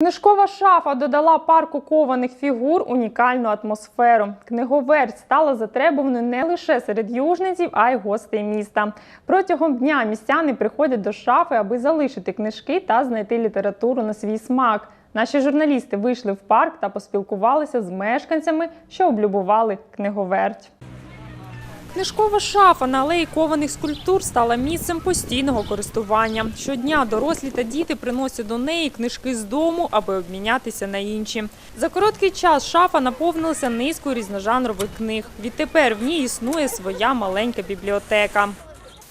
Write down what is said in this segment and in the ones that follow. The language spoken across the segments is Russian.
Книжкова шафа додала парку кованих фігур унікальну атмосферу. Книговерть стала затребуваною не лише серед южненців, а й гостей міста. Протягом дня містяни приходять до шафи, аби залишити книжки та знайти літературу на свій смак. Наші журналісти вийшли в парк та поспілкувалися з мешканцями, що облюбували книговерть. Книжкова шафа на алеї кованих скульптур стала місцем постійного користування. Щодня дорослі та діти приносять до неї книжки з дому, аби обмінятися на інші. За короткий час шафа наповнилася низкою різножанрових книг. Відтепер в ній існує своя маленька бібліотека.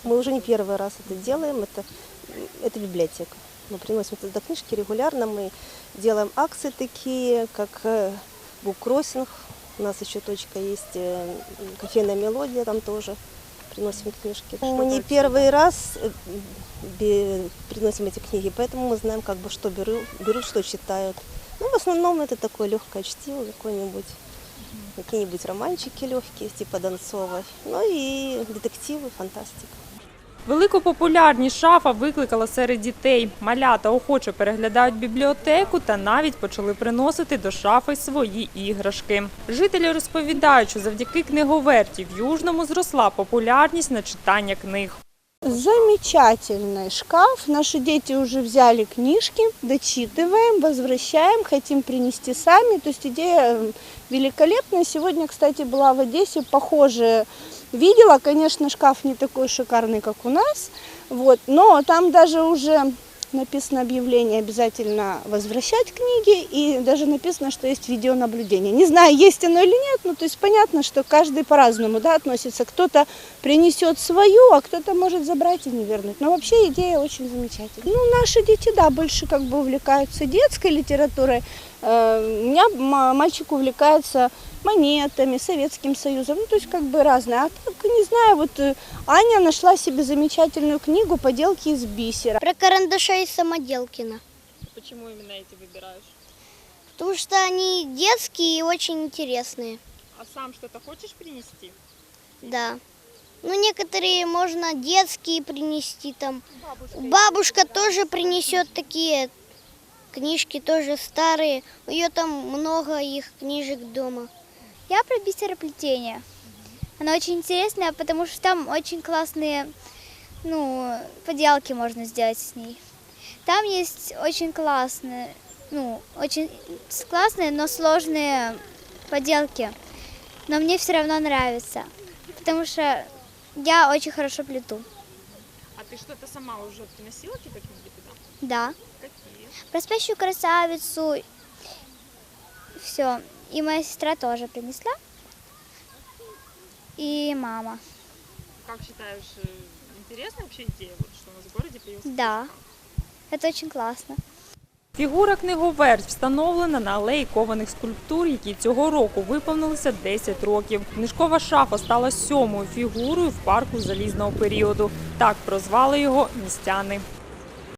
Мы уже не первый раз это делаем, это, это библиотека. Мы приносим туда книжки регулярно, мы делаем акции такие, как э, буккроссинг. У нас еще точка есть, э, кофейная мелодия там тоже. Приносим книжки. Мы не первый раз э, приносим эти книги, поэтому мы знаем, как бы, что беру, берут, что читают. Ну, в основном это такое легкое чтиво, какое-нибудь какие-нибудь романчики легкие, типа Донцова, ну и детективы, фантастика. Велику популярність шафа викликала серед дітей. Малята охоче переглядають бібліотеку та навіть почали приносити до шафи свої іграшки. Жителі розповідають, що завдяки книговерті в Южному зросла популярність на читання книг. Замечательный шкаф. Наши дети уже взяли книжки, дочитываем, возвращаем, хотим принести сами. То есть идея м, великолепная. Сегодня, кстати, была в Одессе, похожее видела. Конечно, шкаф не такой шикарный, как у нас, вот, но там даже уже написано объявление обязательно возвращать книги и даже написано, что есть видеонаблюдение. Не знаю, есть оно или нет, но то есть понятно, что каждый по-разному да, относится. Кто-то принесет свою, а кто-то может забрать и не вернуть. Но вообще идея очень замечательная. Ну, наши дети, да, больше как бы увлекаются детской литературой. Э, У меня мальчик увлекается монетами, Советским Союзом, ну, то есть как бы разное. А так, не знаю, вот э, Аня нашла себе замечательную книгу «Поделки из бисера». Про карандаша из Самоделкина. Чому іменно ці вибираєш? Потому что они детские и очень интересные. А сам щось хочеш принести? Да. Ну, некоторые можно детские принести там. Бабушка тоже принесет такие книжки, тоже старые. У нее там много их книжек дома. Я про бисероплетение. Оно очень интересное, потому что там очень классные ну, поделки можно сделать с ней. Там есть очень классные, ну, очень классные, но сложные поделки. Но мне все равно нравится, потому что я очень хорошо плету. А ти щось сама вже приносила книги туди? Да. Які? Про спящую красавицу. Все. И моя сестра тоже принесла. И мама. Как считаешь, интересная вообще идея, вот, что у нас в городе появился? Да. Это дуже класно. Фігура книговерть встановлена на алеї кованих скульптур, які цього року виповнилися 10 років. Книжкова шафа стала сьомою фігурою в парку залізного періоду. Так прозвали його містяни.